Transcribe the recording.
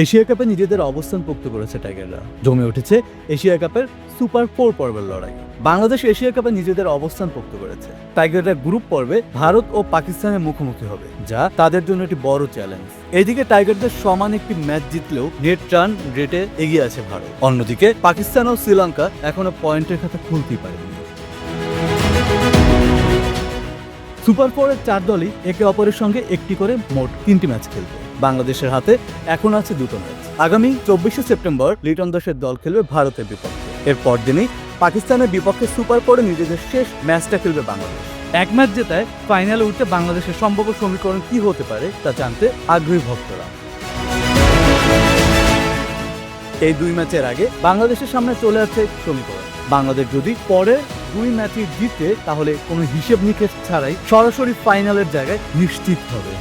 Asia কাপে নিজেদের অবস্থান পোক্ত করেছে টাইগাররা। জমে উঠেছে এশিয়া কাপের সুপার ফোর পর্বের লড়াই। বাংলাদেশ এশিয়া কাপে নিজেদের অবস্থান পোক্ত করেছে। টাইগাররা গ্রুপ পর্বে ভারত ও পাকিস্তানের মুখোমুখি হবে, যা তাদের জন্য একটি বড় চ্যালেঞ্জ। এদিকে টাইগারদের সমান একটি ম্যাচ জিতলেও নেট রান রেটে এগিয়ে আছে ভারত। অন্যদিকে পাকিস্তান ও শ্রীলঙ্কা এখনও পয়েন্টের খাতা খুলতেই পারেনি। সুপার ফোরের চার দলই একে অপরের সঙ্গে একটি করে মোট তিনটি ম্যাচ খেলবে। বাংলাদেশের হাতে এখন আছে দুটো ম্যাচ। আগামী চব্বিশে সেপ্টেম্বর লিটন দাসের দল খেলবে ভারতের বিপক্ষে। এর পরদিনই পাকিস্তানের বিপক্ষে সুপার ফোরে নিজেদের শেষ ম্যাচটা খেলবে বাংলাদেশ। এক ম্যাচ জেতায় ফাইনালে উঠতে বাংলাদেশের সম্ভাব্য সমীকরণ কি হতে পারে তা জানতে আগ্রহী ভক্তরা। এই দুই ম্যাচের আগে বাংলাদেশের সামনে চলে আসছে সমীকরণ। বাংলাদেশ যদি পরে দুই ম্যাচে জিতে, তাহলে কোনো হিসেব নিকেশ ছাড়াই সরাসরি ফাইনালের জায়গায় নিশ্চিত হবে।